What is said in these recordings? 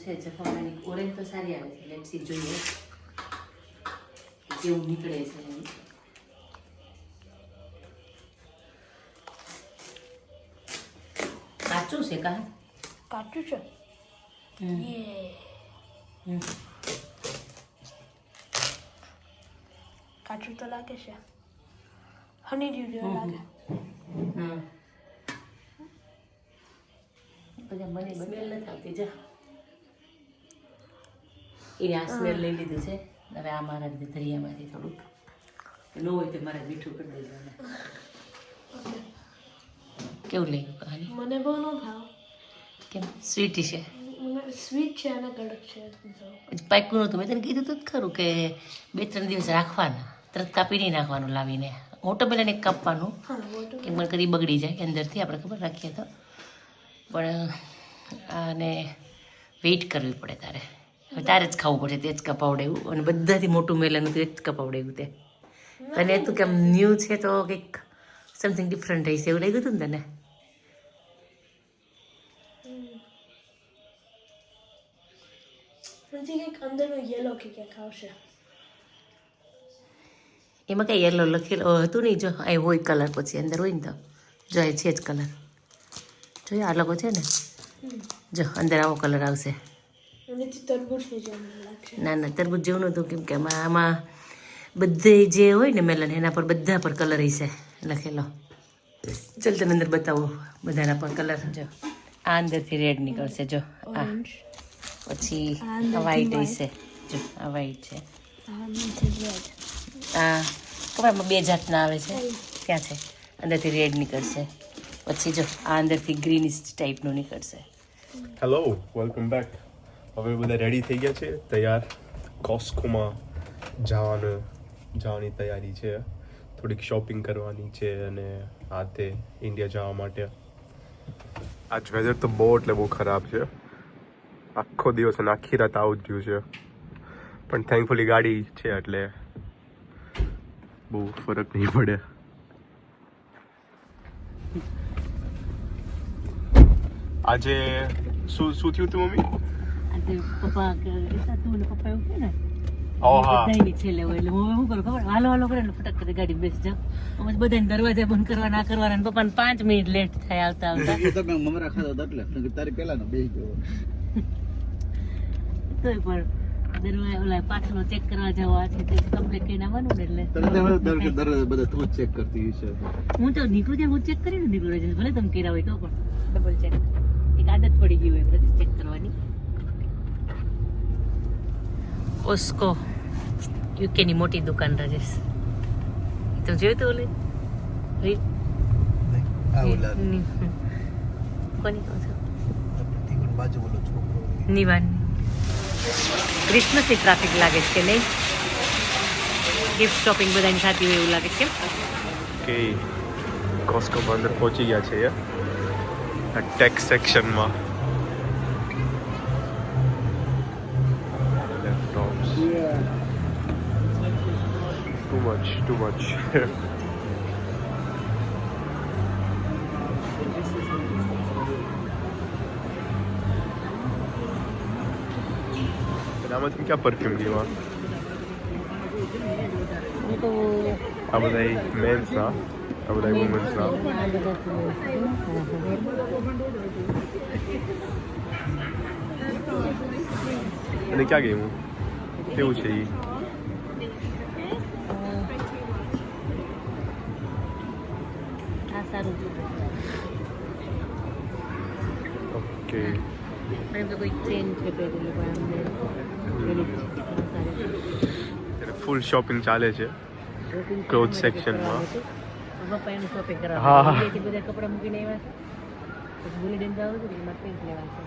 છે જફાવાળાની ઓરેન્જ તો સારી આવે છે લેટ્સી જોઈએ. કે કેવું નીકળે છે કાચું છે કા? કાચું છે. કાચું તો લાગે છે. હની ડ્યુ જેવું લાગે. હમ. બધા મને સ્મેલ નથી આવતી જા. એને આ સ્મેલ લઈ લીધું છે. હવે આ મારા ધરિયામાંથી થોડુંક ન હોય તો મારે મીઠું કરી દેજો કેવું લઈ મને બહુ ન ભાવ. કેમ? સ્વીટી છે. સ્વીટ છે અને કડક છે. તો પાક્યું નહોતું મેં તને કીધું હતું જ ખરું કે બે ત્રણ દિવસ રાખવાના. તરત કાપી નહીં નાખવાનું લાવીને. પહેલાં એક કાપવાનું કે મને બગડી જાય અંદરથી આપણે ખબર રાખીએ તો. પણ આને વેઇટ કરવી પડે તારે. તારે જ ખાવું પડશે તે જ કપાવડાવ્યું અને બધાથી મોટું મેલન હતું એ જ કપાવડાવ્યું તે. તને તું કેમ ન્યૂ છે તો કંઈક સમથિંગ ડિફરન્ટ હશે એવું લાગ્યું હતું ને તને? એમાં કઈ યલો લખેલો હતું નહીં જો અહીં હોય કલર પછી અંદર હોય ને તો. જો એ છે જ કલર જોઈએ આ લોકો છે ને? જો અંદર આવો કલર આવશે. ના ના તરબૂચ જેવું નહોતું કેમ કે આમાં આમાં બધે જે હોય ને મેલન એના પર બધા પર કલર હશે. લખેલો. ચાલ તને અંદર બતાવો બધાના પર કલર. જો આ અંદરથી રેડ નીકળશે જો. આ. પછી વ્હાઈટ હશે. જો આ વ્હાઈટ છે. આ કપડામાં બે જાતના આવે છે? ક્યાં છે? અંદરથી રેડ નીકળશે. પછી જો આ અંદરથી ગ્રીનિશ ટાઈપનું નીકળશે. હેલો વેલકમ બેક હવે બધા રેડી થઈ ગયા છે. તૈયાર. કોસ્કોમાં જવાનું જવાની તૈયારી છે. થોડીક શોપિંગ કરવાની છે અને આ તે ઇન્ડિયા જવા માટે. આજ વેધર તો બહુ એટલે બહુ ખરાબ છે. આખો દિવસ અને આખી રાત આવું જ ગયું છે. પણ થેન્કફુલી ગાડી છે એટલે બહુ ફરક નહીં પડે. આજે શું શું થયું હતું મમ્મી? આજે પપ્પા તું ને પપ્પા એવું કે ને? ઓ છેલ્લે હોય. એટલે હું શું કરું ખબર? હાલો હાલો કરે એટલે ફટક કરી ગાડી બેસી જાઉં. અમે બધાને દરવાજા બંધ કરવા ના કરવાના અને પપ્પાને પાંચ મિનિટ લેટ થાય આવતા આવતા. એ તો મેં મમરા ખાધા એટલે નહીંતર તારી પહેલાનો બેસી ગયો. તોય પણ દરવાજા ઓલા પાછળનો ચેક કરવા જવો છે તે કમ્પ્લીટ કરીને આવવાનું ને એટલે. તને તો દર દર દર બધા તું ચેક કરતી છે હું તો નીકળું ત્યાં હું ચેક કરીને નીકળું ભલે તમે કર્યા હોય તો પણ. ડબલ ચેક એક આદત પડી ગઈ હોય બધી ચેક કરવાની. ઓસ્કો યુકેની મોટી દુકાન રાજેશ. એ તો જોયું તો ઓલે? કોની કહો છો? ટીકન બાજુ નિવાન. ક્રિસમસની ટ્રાફિક લાગે છે કે નહીં? ગિફ્ટ શોપિંગ બધાની થતી હોય એવું લાગે છે કે કોસ્કો અંદર પહોંચી ગયા છે આ ટેક્સ સેક્શનમાં ટુ મચ ટુ મચ આમાંથી ક્યાં પરફ્યુમ લેવા હું તો આ બધા મેન્સના આ બધા વુમન્સના આ બધા અને ક્યાં ગઈ હું કેવું છે સારું છે ઓકે પણ એમ તો કોઈ ચેન છે પહેરેલું પણ અમને પેલું જ છે. આ સારું છે. એટલે ફૂલ શોપિંગ ચાલે છે Shopping Clothes કરવા section માટે માં. કરવાનું હતું. પપ્પા એનું શોપિંગ કરવા હા. માટે બધા કપડાં મૂકીને આવ્યા છે પછી ભૂલી ડેમ જવાનું હતું ને એમાં પેન્ટ લેવા છે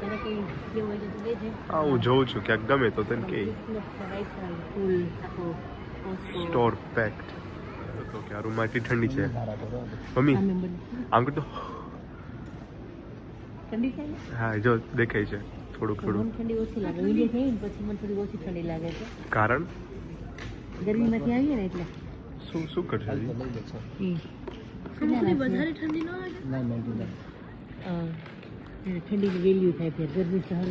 તને કઈ જેવું હોય તો તું લેજે હા હું જોઉં છું ક્યાંક ગમે તો તને કે ક્રિસમસના lights આવે, ફૂલ આખો Costco. સ્ટોર પેક્ડ તો કે આ ઠંડી છે. મમ્મી આમ કરતો. ઠંડી છે હા જો દેખાય છે. થોડુંક થોડું ઠંડી ઓછી લાગે. વીડિયો થઈ ને પછી મને થોડી ઓછી ઠંડી લાગે છે. કારણ? ગરમીમાંથી આવીએ ને એટલે. શું શું કરશે વધારે ઠંડી ન લાગે ઠંડીની વેલ્યુ થાય છે ગરમી સહન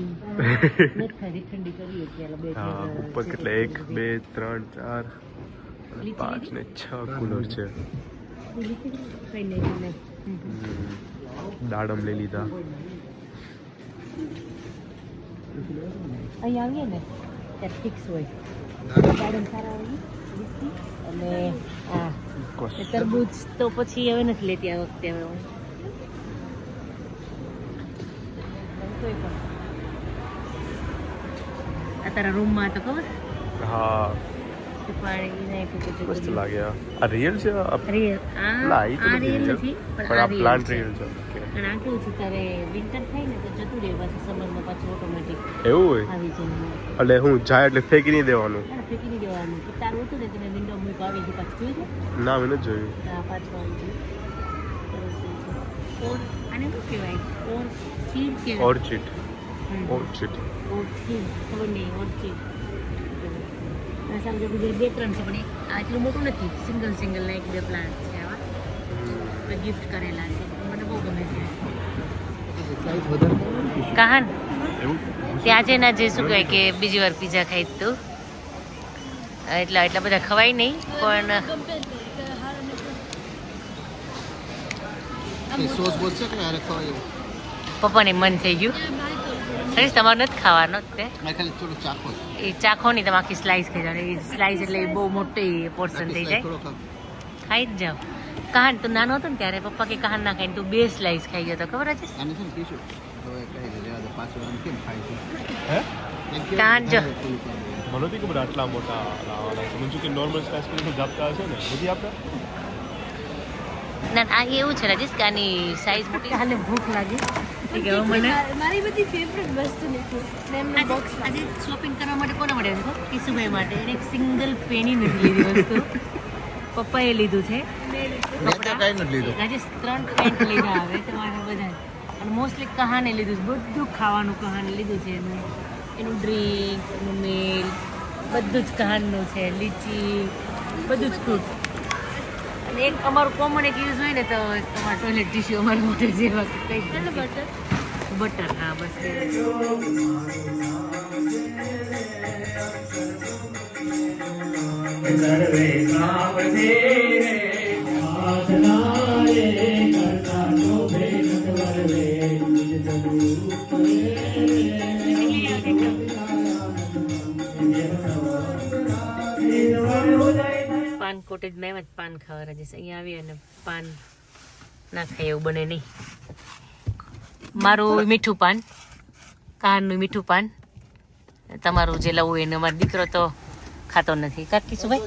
નથી ઠંડી કરીએ ત્યારે બે હા ઉપર કેટલા? એક બે ત્રણ ચાર. પાંચ ને છ કુલર છે. દાડમ લઈ લીધા. અહીંયા આવીએ ને ત્યાં ફિક્સ હોય. દાડમ. સારા હોય. અને આ તરબૂજ તરબૂચ તો પછી હવે નથી લેતી આ વખતે હવે હું. આ તારા રૂમમાં તો ખબર? હા. મસ્ત લાગે આ રિયલ છે રિયલ આ આ real. નથી પણ આ પ્લાન્ટ. રિયલ છે અને આ કેવું છે તારે વિન્ટર થાય ને તો જતું રહે પાછું સમરમાં પાછું ઓટોમેટિક એવું હોય? આવી જાય. એટલે હું જાય એટલે ફેંકી નહીં દેવાનું? ફેંકી નહીં દેવાનું. કે તારું હતું ને તેને વિન્ડો મૂક આવી ગયું પાછું. ના મેં નથી જોયું. પાછું આવી. ઓર આને શું કહેવાય? ઓર ચીડ કહેવાય. ઓર્ચિડ હમ. ઓર્ચિડ ખબર નહીં ઓળખી અને સામે જો બે ત્રણ છે પણ એક આ એટલું મોટું નથી. સિંગલ સિંગલ ના એક બે પ્લાન્ટ છે આવા. ગિફ્ટ કરેલા છે. મને બહુ ગમે છે. કહાન? ત્યાં છે ને જે શું કહેવાય કે બીજી વાર પીઝા ખાઈ તું. એટલા એટલા બધા ખવાય નહીં પણ પપ્પાને મન થઈ ગયું. હરીશ તમારે નથી ખાવાનો જ તે. ખાલી થોડું ચાખો એ ચાખો નહીં તમે આખી સ્લાઈસ ખાઈ જાઓ. એ સ્લાઈસ એટલે એ બહુ મોટી પોર્શન થઈ જાય. ખાઈ જ જાઓ. કહાન તું નાનો હતો ને ત્યારે પપ્પા કે કહાન ના ખાઈને તું બે સ્લાઈસ ખાઈ ગયો ખબર છે? કહાન જો. મને નથી ખબર આટલા મોટા લાવવાના કે નોર્મલ સ્લાઈસ કરીને જાપતા હશે ને? બધી આપતા ના આ એવું છે રાજેશ કે આની સાઈઝ મોટી હાલે ભૂખ લાગી. કે હવે મને મારી બધી ફેવરેટ વસ્તુ લીધી ને એમને બોક્સ આજે શોપિંગ કરવા માટે કોના માટે કિશુભાઈ માટે. એને એક સિંગલ પેની નથી લીધી વસ્તુ. પપ્પાએ લીધું છે. લીધું. રાજેશ ત્રણ પેન્ટ લીધા આવે તમારે બધા અને મોસ્ટલી કહાને લીધું છે? બધું ખાવાનું કહાને લીધું છે એનું એનું ડ્રિંક એનું મિલ બધું જ કહાનનું છે. લીચી બધું જ ફ્રૂટ એક અમારું કોમન એક યુઝ હોય ને તો તમારું ટોયલેટ ટીશ્યુ અમારા માટે જેવા કંઈક કંઈ બટર બટર હા બસ એ જ. પાન કોટેજ મેં એમ જ પાન ખાવા રજેશ અહીંયા આવી અને પાન ના ખાય એવું બને નહીં. મારું મીઠું પાન કાનનું મીઠું પાન તમારું જે લવું એને અમારો દીકરો તો ખાતો નથી. કાકી શું ભાઈ?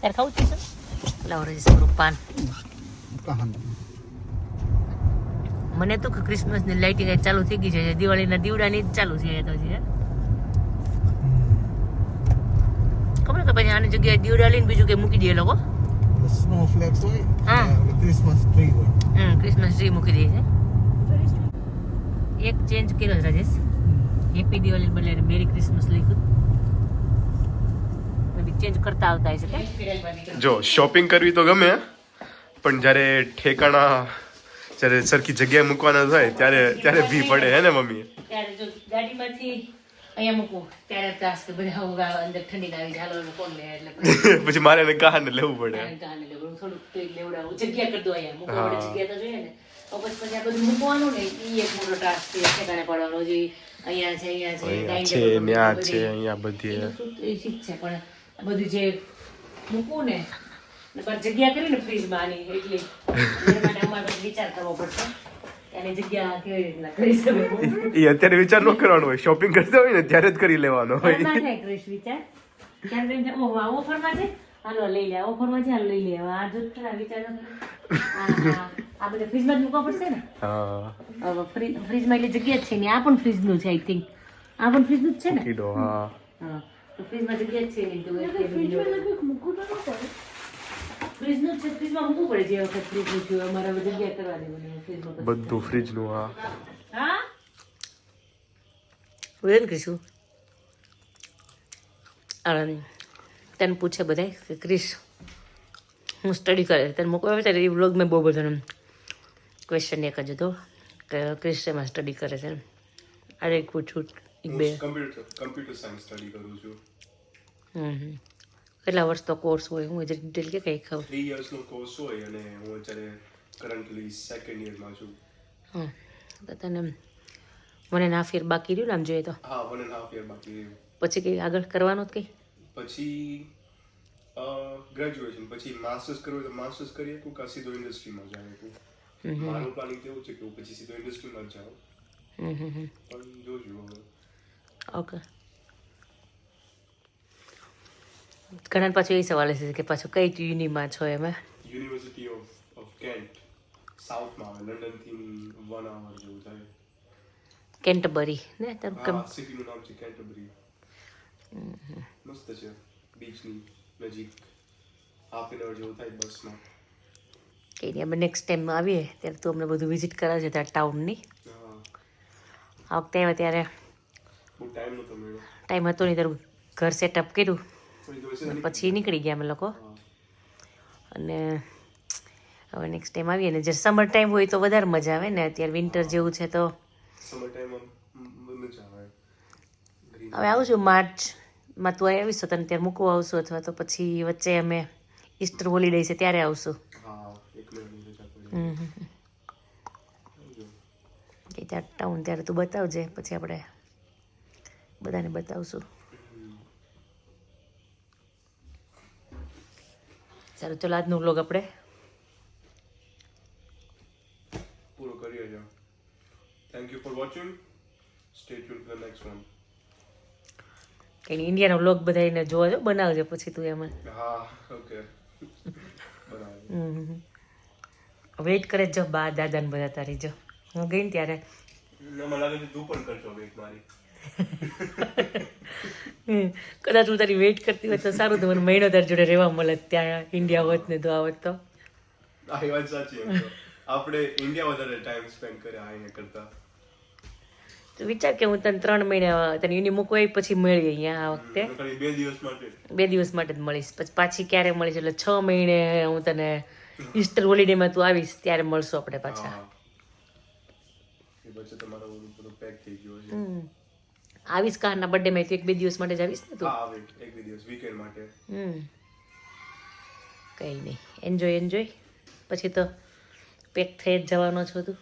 ત્યારે ખાવું. તારે છે? લાવ રજેશ પાન. મને તો ક્રિસમસની લાઇટિંગ ચાલુ થઈ ગઈ છે. દિવાળીના દીવડાની જ ચાલુ છે તો છે ખબર કે પછી આની જગ્યાએ દીવડા લઈને બીજું કે મૂકી દે એ લોકો સ્નો ફ્લેક્સ હોય હા. ક્રિસમસ ટ્રી હોય હમ ક્રિસમસ ટ્રી મૂકી દે છે એક ચેન્જ કર્યો છે રાજેશ હેપી દિવાળી બદલે મેરી ક્રિસમસ લખ્યું ચેન્જ કરતા આવતા હશે કે જો શોપિંગ કરવી તો ગમે પણ જ્યારે ઠેકાણા જ્યારે સરખી જગ્યાએ મૂકવાના થાય ત્યારે ત્યારે ભી પડે હે ને મમ્મી ત્યારે જો ગાડીમાંથી અહીંયા મૂકું. ત્યારે ત્રાસ કે બધા ઉગા અંદર ઠંડી ના આવી હાલો કોણ લે? એટલે પછી મારે એને ને લેવું પડે. લેવું. થોડુંક તો લેવડાવું. જગ્યા કરી દો અહીંયા. મૂકવા હા. જગ્યા તો જોઈએ ને. પછી પછી આ બધું મૂકવાનું ને એ એક મોટો ટાસ્ક છે. ઠેકાણે પડવાનો. જે અહીંયા છે અહીંયા છે છે ત્યાં છે અહીંયા બધી એ. તો શું- એ ઠીક છે પણ બધું જે મૂકવું ને ને પર જગ્યા કરીને ફ્રીજમાં આની એટલી અમારે વિચાર કરવો પડશે. એ અત્યારે વિચાર ન કરવાનો હોય. શોપિંગ કરતા હોય ને ત્યારે જ કરી લેવાનો હોય. હાલો લઈ લે. ઓફરમાં છે? લઈ લે. આ જો ખરા વિચાર. આ ફ્રીજમાં જ મૂકવા પડશે ને? હા. હવે ફ્રીજમાં એટલી જગ્યા જ છે ને. આ પણ ફ્રીજનું છે આઈ થિંક આ પણ ફ્રીજનું જ છે ને? હા. ફ્રીજમાં જગ્યા જ છે નહીં તો ફ્રીજમાં મૂકવું તો ન પડે. ફ્રીજનું છે ફ્રીજમાં મૂકવું પડે જે વખત ફ્રીજનું થયું અમારે હવે જગ્યા કરવા દેવાની ફ્રીજમાં બધું ફ્રીજનું હા. હા? વેલ કીશું તને પૂછે બધાય કે ક્રિશ હું સ્ટડી કરે તને મૂકવા આવે ત્યારે એ વ્લોગ મેં બહુ બધાને ક્વેશ્ચન એક જ હતો કે ક્રિશ્ચનમાં સ્ટડી કરે છે અરે પૂછું એક બે. કમ્પ્યુટર કમ્પ્યુટર સાયન્સ સ્ટડી કરું છું. હમ હમ. કેટલા વર્ષ તો કોર્સ હોય હું હજી ડિટેલ કે કંઈ ખબર. થ્રી યર્સનો કોર્સ હોય અને હું અત્યારે કરન્ટલી સેકન્ડ યરમાં છું. હા તો તને મને ના ફેર બાકી રહ્યું ને આમ જોઈએ તો? હા એન્ડ હાફ યર બાકી રહ્યું. પછી કંઈ આગળ કરવાનું જ કંઈ? પછી ગ્રેજ્યુએશન પછી માસ્ટર્સ કરવું તો માસ્ટર્સ કરીએ તો કા સીધો ઇન્ડસ્ટ્રીમાં જાય શકું મારું પ્લાનિંગ કેવું છે કે હું પછી સીધો ઇન્ડસ્ટ્રીમાં જ જાઉં. પણ જોજો ઓકે ઘણા પાછું એ સવાલ છે કે પાછું કઈ યુનિમાં છો એમ? યુનિવર્સિટી ઓફ ઓફ કેન્ટ સાઉથમાં આવે લંડનથી 1 આવર જેવું થાય. કેન્ટબરી ને? તારું કેમ સિટીનું નામ છે કેન્ટબરી મસ્ત છે બીચની નજીક. હાફ એન અવર જેવું થાય બસમાં. કંઈ નહીં અમે નેક્સ્ટ ટાઈમ આવીએ ત્યારે તું અમને બધું વિઝિટ કરાવજે ત્યાં ટાઉનની આ વખતે આવ્યા ત્યારે ટાઈમ હતો નહીં તારું ઘર સેટઅપ કર્યું. પછી નીકળી ગયા અમે લોકો. અને હવે નેક્સ્ટ ટાઈમ આવીએ ને જ્યારે સમર ટાઈમ હોય તો વધારે મજા આવે ને અત્યારે વિન્ટર જેવું છે તો. હવે આવું માર્ચ માર્ચમાં તું આવીશું તને ત્યારે મૂકવા આવશું અથવા તો પછી વચ્ચે અમે ઈસ્ટર હોલિડે છે ત્યારે આવશું. ત્યાં ટાઉન ત્યારે તું બતાવજે પછી આપણે બધાને બતાવશું. સારું ચલો આજનો વ્લોગ આપણે પૂરો કરીએ છીએ thank you for watching stay tune for the next one કંઈ ઇન્ડિયાનો વ્લોગ બધાને જોવા જો બનાવજો પછી તું એમાં હા ઓકે વેઇટ કરે જ બા દાદાને બધા તારી જો હું ગઈ ને ત્યારે મને લાગે છે તું પણ કરશો વેઇટ મારી કદાચ હું તારી વેઇટ કરતી હોય તો સારું તો મને મહિનો તારી જોડે રહેવા મળે ત્યાં ઇન્ડિયા હોત ને તો આવત તો. આ વાત સાચી. આપણે ઇન્ડિયા વધારે ટાઈમ સ્પેન્ડ કરે આઈને કરતા. તો વિચાર કે હું તને ત્રણ મહિના તને યુની મૂકવા પછી મળી અહીંયા આ વખતે. બે દિવસ માટે. બે દિવસ માટે જ મળીશ. પછી પાછી ક્યારે મળીશ? એટલે છ મહિને હું તને ઈસ્ટર હોલિડેમાં તું આવીશ ત્યારે મળશું આપણે પાછા. એ પછી તમારો પેક થઈ ગયો છે. આવીશ કારના બર્થડે માં એક બે દિવસ માટે જ આવીશ ને તું? હા એક બે દિવસ વીકેન્ડ માટે. હમ. કંઈ નહીં. એન્જોય એન્જોય પછી તો પેક થઈ જ જવાનો છો તું.